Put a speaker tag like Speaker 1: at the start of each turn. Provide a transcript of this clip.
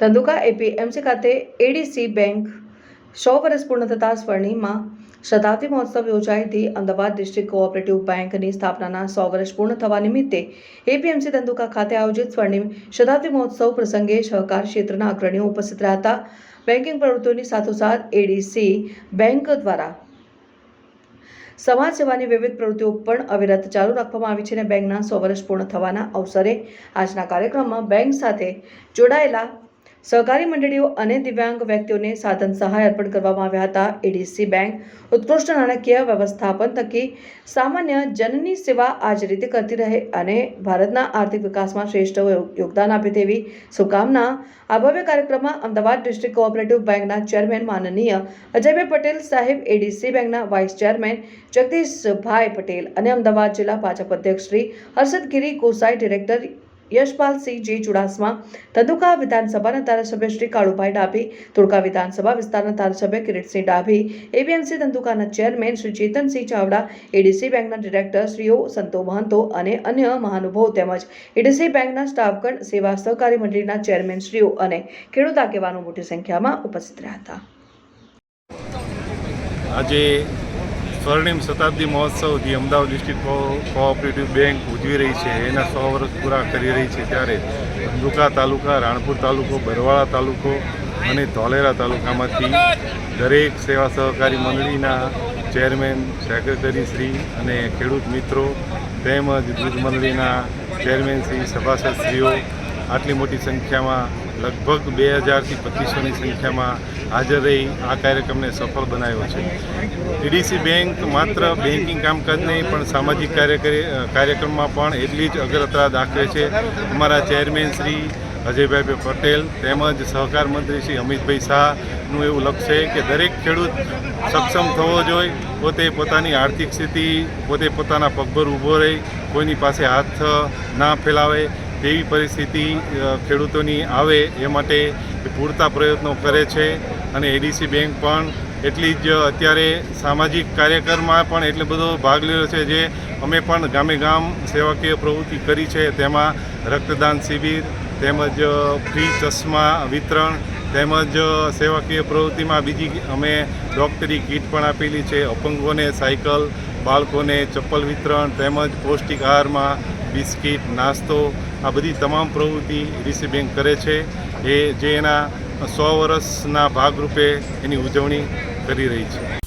Speaker 1: Dhandhuka APMC ખાતે ADC bank સો વર્ષ પૂર્ણ થતાં સ્વર્ણિમમાં શતાબ્દી મહોત્સવ યોજાઈથી અમદાવાદ ડિસ્ટ્રિક્ટ કોઓપરેટિવ બેંકની સ્થાપનાના સો વર્ષ પૂર્ણ થવા નિમિત્તે એપીએમસી ધંધુકા ખાતે આયોજિત સ્વર્ણિમ શતાબ્દી મહોત્સવ પ્રસંગે સહકાર ક્ષેત્રના અગ્રણીઓ ઉપસ્થિત રહ્યા હતા. બેન્કિંગ પ્રવૃત્તિઓની સાથોસાથ એડીસી બેંક દ્વારા સમાજ સેવાની વિવિધ પ્રવૃત્તિઓ પણ અવિરત ચાલુ રાખવામાં આવી છે અને બેંકના સો વર્ષ પૂર્ણ થવાના અવસરે આજના કાર્યક્રમમાં બેંક સાથે જોડાયેલા સહકારી મંડળીઓ અને દિવ્યાંગ વ્યક્તિઓને સાધન સહાય અર્પણ કરવામાં આવ્યા હતા. એડીસી બેંક ઉત્કૃષ્ટ નાણાકીય વ્યવસ્થાપન થકી સામાન્ય જનની સેવા આ જ રીતે કરતી રહે અને ભારતના આર્થિક વિકાસમાં શ્રેષ્ઠ યોગદાન આપે તેવી શુભકામના આ ભવ્ય કાર્યક્રમમાં અમદાવાદ ડિસ્ટ્રિક્ટ કોઓપરેટિવ બેંકના ચેરમેન માનનીય અજયભાઈ પટેલ સાહેબ, એડીસી બેંકના વાઇસ ચેરમેન જગદીશભાઈ પટેલ અને અમદાવાદ જિલ્લા ભાજપ અધ્યક્ષ શ્રી હર્ષદ ગીરી કોસાઈ ડિરેક્ટર યશપાલસિંહ જી ચુડાસમા ધંધુકા વિધાનસભાના ધારાસભ્ય શ્રી કાળુભાઈ ડાભી ધોળકા વિધાનસભા વિસ્તારના ધારાસભ્ય કિરીટસિંહ ડાભી એપીએમસી ધંધુકાના ચેરમેન શ્રી ચેતનસિંહ ચાવડા એડીસી બેંકના ડિરેક્ટર શ્રીઓ સંતો મહંતો અને અન્ય મહાનુભાવો તેમજ એડીસી બેંકના સ્ટાફગણ, સેવા સહકારી મંડળીના ચેરમેન શ્રીઓ અને ખેડૂત આગેવાનો મોટી સંખ્યામાં ઉપસ્થિત રહ્યા હતા.
Speaker 2: આજે સ્વર્ણિમ શતાબ્દી મહોત્સવ જે અમદાવાદ ડિસ્ટ્રિક્ટ કોઓપરેટિવ બેંક ઉજવી રહી છે, એના સો વર્ષ પૂરા કરી રહી છે ત્યારે ધંધુકા તાલુકા, રાણપુર તાલુકો, બરવાળા તાલુકો અને ધોલેરા તાલુકામાંથી દરેક સેવા સહકારી મંડળીના ચેરમેન, સેક્રેટરી શ્રી અને ખેડૂત મિત્રો તેમજ દૂધ મંડળીના ચેરમેન શ્રી, સભાસદશ્રીઓ આટલી મોટી સંખ્યામાં લગભગ બે હજારથી પચીસોની સંખ્યામાં હાજર રહી આ કાર્યક્રમને સફળ બનાવ્યો છે. ટીડીસી બેંક માત્ર બેન્કિંગ કામકાજ નહીં, પણ સામાજિક કાર્ય કાર્યક્રમમાં પણ એટલી જ અગ્રતા દાખવે છે. અમારા ચેરમેન શ્રી અજયભાઈ પટેલ તેમજ સહકાર મંત્રી શ્રી અમિતભાઈ શાહનું એવું લક્ષ્ય છે કે દરેક ખેડૂત સક્ષમ થવો જોઈએ. પોતે પોતાની આર્થિક સ્થિતિ, પોતે પોતાના પગભર ઊભો રહી, કોઈની પાસે હાથ ના ફેલાવે. તેવી પરિસ્થિતિ ખેડૂતોની આવે એ માટે પૂરતા પ્રયત્નો કરે છે. અને એડીસી બેંક પણ એટલી જ અત્યારે સામાજિક કાર્યક્રમમાં પણ એટલો બધો ભાગ લીધો છે જે અમે પણ ગામે ગામ સેવાકીય પ્રવૃત્તિ કરી છે. તેમાં રક્તદાન શિબિર, તેમજ ફ્રી ચશ્મા વિતરણ, તેમજ સેવાકીય પ્રવૃત્તિમાં બીજી અમે ડૉક્ટરી કીટ પણ આપેલી છે. અપંગોને સાયકલ, બાળકોને ચપ્પલ વિતરણ, તેમજ પૌષ્ટિક આહારમાં બિસ્કિટ, નાસ્તો, આ બધી તમામ પ્રવૃત્તિ ડીસી બેંક કરે છે. એ જે એના સો વર્ષના ભાગરૂપે એની ઉજવણી કરી રહી છે.